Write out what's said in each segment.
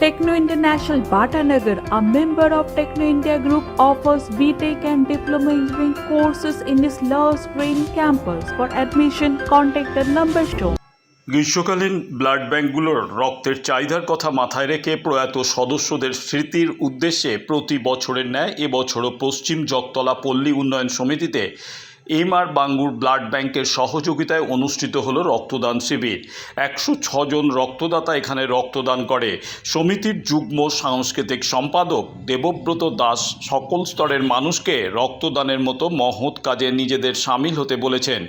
Techno International Bhatanagar, a member of Techno India Group, offers BTEC and Diploma Engineering courses in its Love Green campus. For admission, contact the number shown. গ্রীষ্মকালীন blood ব্যাঙ্কগুলোর রক্তের চাহিদার কথা মাথায় রেখে প্রয়াত সদস্যদের স্মৃতির উদ্দেশ্যে প্রতি বছরের ন্যায় এবছরও পশ্চিম জগতলা পল্লী উন্নয়ন সমিতিতে এম আর বাঙ্গুর ব্লাড ব্যাংকের সহযোগিতায় অনুষ্ঠিত হলো রক্তদান শিবির। একশো ছজন রক্তদাতা এখানে রক্তদান করে। সমিতির যুগ্ম সাংস্কৃতিক সম্পাদক দেবব্রত দাস সকল স্তরের মানুষকে রক্তদানের মতো মহৎ কাজে নিজেদের সামিল হতে বলেছেন।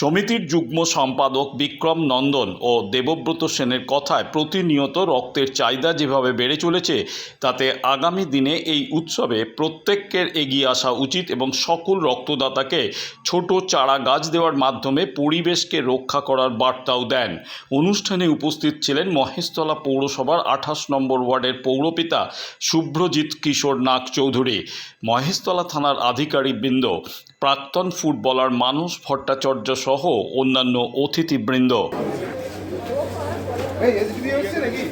সমিতির যুগ্ম সম্পাদক বিক্রম নন্দন ও দেবব্রত সেনের কথায় প্রতিনিয়ত রক্তের চাহিদা যেভাবে বেড়ে চলেছে, তাতে আগামী দিনে এই উৎসবে প্রত্যেকের এগিয়ে আসা উচিত এবং সকল রক্তদাতাকে ছোট চারা গাছ দেওয়ার মাধ্যমে পরিবেশকে রক্ষা করার বার্তাও দেন। অনুষ্ঠানে উপস্থিত ছিলেন মহেশতলা পৌরসভার আঠাশ নম্বর ওয়ার্ডের পৌরপিতা শুভ্রজিৎ কিশোর নাগ চৌধুরী মহেশতলা থানার আধিকারিকবৃন্দ প্রাক্তন ফুটবলার মানুষ ভট্টাচার্য সহ অন্যান্য অতিথিবৃন্দ। এই এসডিপি হচ্ছে নাকি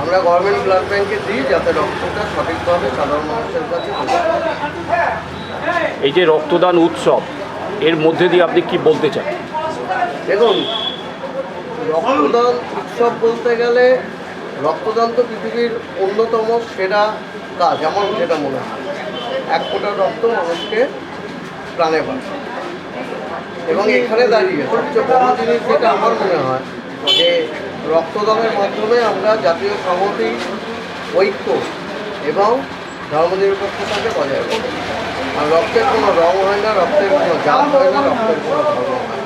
আমরা গভর্নমেন্ট ব্লাড ব্যাংকে দিই যাতে রক্তটা সঠিকভাবে সাধারণ মানুষের কাছে এই যে রক্তদান উৎসব এর মধ্যে দিয়ে আপনি কি বলতে চান? দেখুন রক্তদান উৎসব বলতে গেলে রক্তদান তো পৃথিবীর অন্যতম সেরা কাজ আমার যেটা মনে হয়। এক ফোঁটা রক্ত মানুষকে প্রাণে বাঁচায়। এবং এখানে দাঁড়িয়ে সবচেয়ে বড় জিনিস যেটা আমার মনে হয় যে রক্তদানের মাধ্যমে আমরা জাতীয় সংহতি ঐক্য এবং ধর্মনিরপেক্ষতাকে বজায় রাখি আর রক্তের কোনো রং হয় না রক্তের কোনো জাত হয় না রক্তের কোনো ধর্ম হয়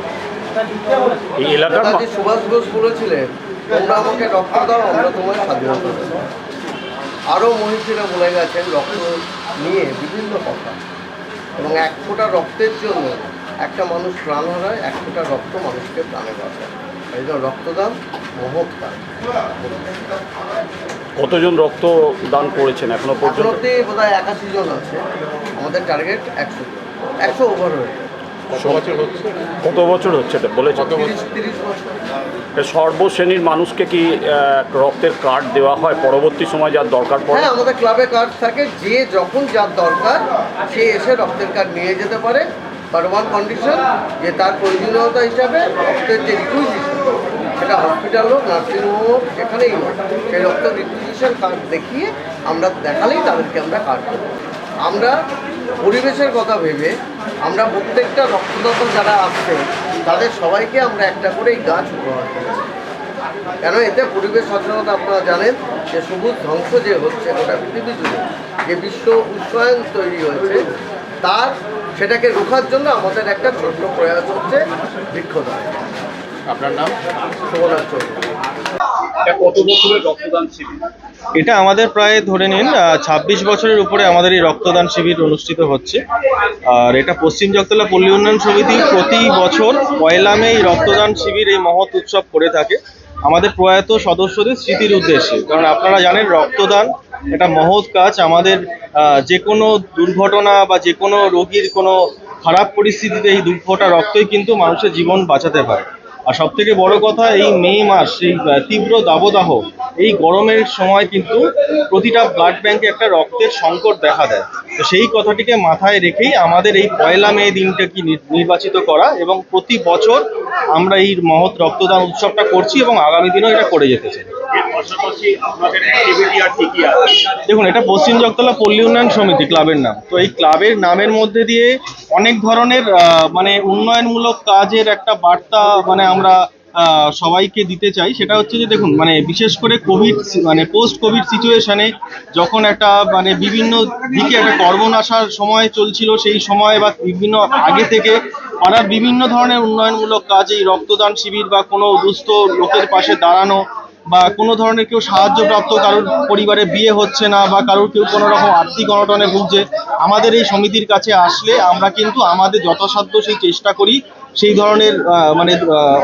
নেতাজি সুভাষ বোস বলেছিলেন তোমরা আমাকে রক্ত দাও আমরা তোমার স্বাধীনতা দেব। আরও মহিষীরা বলে গেছেন রক্ত নিয়ে বিভিন্ন কথা। এবং এক ফোঁটা রক্তের জন্য একটা মানুষ প্রাণ হারায় এক ফোঁটা রক্ত মানুষকে প্রাণে বাঁচায়। এই জন্য রক্তদান মহৎ কতজন রক্ত দান করেছেন এখনও পর্যন্ত? অব্দি বোধ হয় একাশি জন আছে। আমাদের টার্গেট একশো একশো ওভার হয়ে কত বছর হচ্ছে? এটা? বলেছে বছর? সর্বশ্রেণীর মানুষকে কি রক্তের কার্ড দেওয়া হয়? পরবর্তী সময় যার দরকার পড়ে? হ্যাঁ আমাদের ক্লাবে কার্ড থাকে। যে যখন যার দরকার সে এসে রক্তের কার্ড নিয়ে যেতে পারে। বাট ওয়ান কন্ডিশন যে তার প্রয়োজনীয়তা হিসাবে রক্তের যে রিকুইজিশন সেটা হসপিটাল হোক নার্সিংহোম হোক যেখানেই হোক, সেই রক্ত রিকুইজিশন কার্ড দেখিয়ে আমরা দেখালেই তাদেরকে আমরা কার্ড আমরা পরিবেশের কথা ভেবে আমরা প্রত্যেকটা রক্তদাতা যারা আসছে, তাদের সবাইকে আমরা একটা করে এই গাছ উপহার দিচ্ছি। কেন এতে পরিবেশ সচেতনতা আপনারা জানেন যে সবুজ ধ্বংস যে হচ্ছে গোটা পৃথিবী জুড়ে, যে বিশ্ব উষ্ণায়ন তৈরি হয়েছে, তার সেটাকে রোখার জন্য আমাদের একটা ছোট্ট প্রয়াস হচ্ছে বৃক্ষদান। আপনার নাম? কত বছরের রক্তদান শিবির? এটা আমাদের প্রায় ধরে নিন ছাব্বিশ বছরের উপরে আমাদের এই রক্তদান শিবির অনুষ্ঠিত হচ্ছে। আর এটা পশ্চিম জগতলা পল্লী উন্নয়ন সমিতি প্রতি বছর পয়লা মে এই রক্তদান শিবির এই মহৎ উৎসব করে থাকে। আমাদের প্রয়াত সদস্যদের স্মৃতির উদ্দেশ্যে। কারণ আপনারা জানেন রক্তদান এটা মহৎ কাজ। আমাদের আহ, যে কোনো দুর্ঘটনা বা যে কোনো রোগীর কোনো খারাপ পরিস্থিতিতে এই দু ফোঁটা রক্তই কিন্তু মানুষের জীবন বাঁচাতে পারে। আর সব থেকে বড় কথা, এই মে মাস, এই তীব্র দাবদাহ, এই গরমের সময় কিন্তু প্রতিটা ব্লাড ব্যাংকে একটা রক্তের সংকট দেখা দেয়। তো সেই কথাটিকে মাথায় রেখেই আমাদের এই পয়লা মে দিনটা কি নির্বাচিত করা এবং প্রতি বছর আমরা এই মহৎ রক্তদান উৎসবটা করছি এবং আগামী দিনেও এটা করে যেতে চাই। দেখুন, এটা পশ্চিম জগতলা পল্লী উন্নয়ন সমিতি ক্লাবের নাম। তো এই ক্লাবের নামের মধ্যে দিয়ে অনেক ধরনের মানে উন্নয়নমূলক কাজের একটা বার্তা মানে আমরা সবাইকে দিতে চাই। সেটা হচ্ছে যে, দেখুন মানে বিশেষ করে কোভিড মানে পোস্ট কোভিড সিচুয়েশনে যখন একটা মানে বিভিন্ন দিকে একটা কর্মনাশার সময় চলছিল, সেই সময় বা বিভিন্ন আগে থেকে পাড়ার বিভিন্ন ধরনের উন্নয়নমূলক কাজ এই রক্তদান শিবির বা কোনো দুস্থ লোকের পাশে দাঁড়ানো বা কোনো ধরনের কেউ সাহায্যপ্রাপ্ত, কারোর পরিবারে বিয়ে হচ্ছে না বা কারোর কেউ কোনো রকম আর্থিক অনটনে ভুগছে, আমাদের এই সমিতির কাছে আসলে আমরা কিন্তু আমাদের যথাসাধ্য সেই চেষ্টা করি সেই ধরনের মানে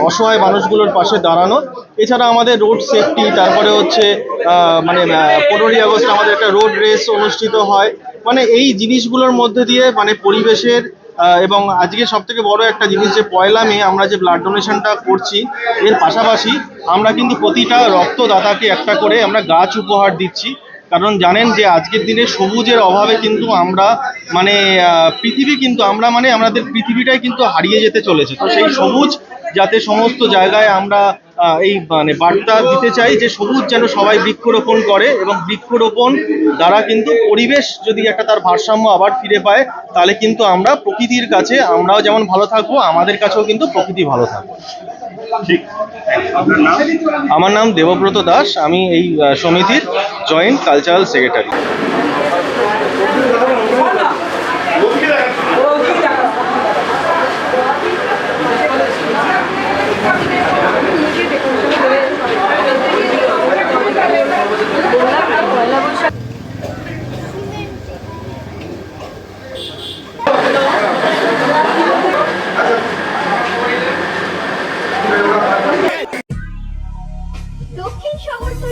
অসহায় মানুষগুলোর পাশে দাঁড়ানো। এছাড়া আমাদের রোড সেফটি তারপরে হচ্ছে মানে পনেরোই আগস্ট আমাদের একটা রোড রেস অনুষ্ঠিত হয়। মানে এই জিনিসগুলোর মধ্যে দিয়ে মানে পরিবেশের এবং আজকে সব থেকে বড় একটা জিনিস যে পয়লা মে আমরা যে ব্লাড ডোনেশনটা করছি, এর পাশাপাশি আমরা কিন্তু প্রতিটা রক্তদাতাকে একটা করে আমরা গাছ উপহার দিচ্ছি। কারণ জানেন যে আজকের দিনে সবুজের অভাবে কিন্তু আমরা মানে পৃথিবী কিন্তু আমরা মানে আমাদের পৃথিবীটাই কিন্তু হারিয়ে যেতে চলেছে। তো সেই সবুজ যাতে সমস্ত জায়গায় আমরা এই মানে বার্তা দিতে চাই যে সবুজ যেন সবাই বৃক্ষরোপণ করে এবং বৃক্ষরোপণ দ্বারা কিন্তু পরিবেশ যদি একটা তার ভারসাম্য আবার ফিরে পায় তাহলে কিন্তু আমরা প্রকৃতির কাছে আমরাও যেমন ভালো থাকব আমাদের কাছেও কিন্তু প্রকৃতি ভালো থাকবে। ঠিক। আমার নাম দেবব্রত দাস আমি এই সমিতির জয়েন্ট কালচারাল সেক্রেটারি।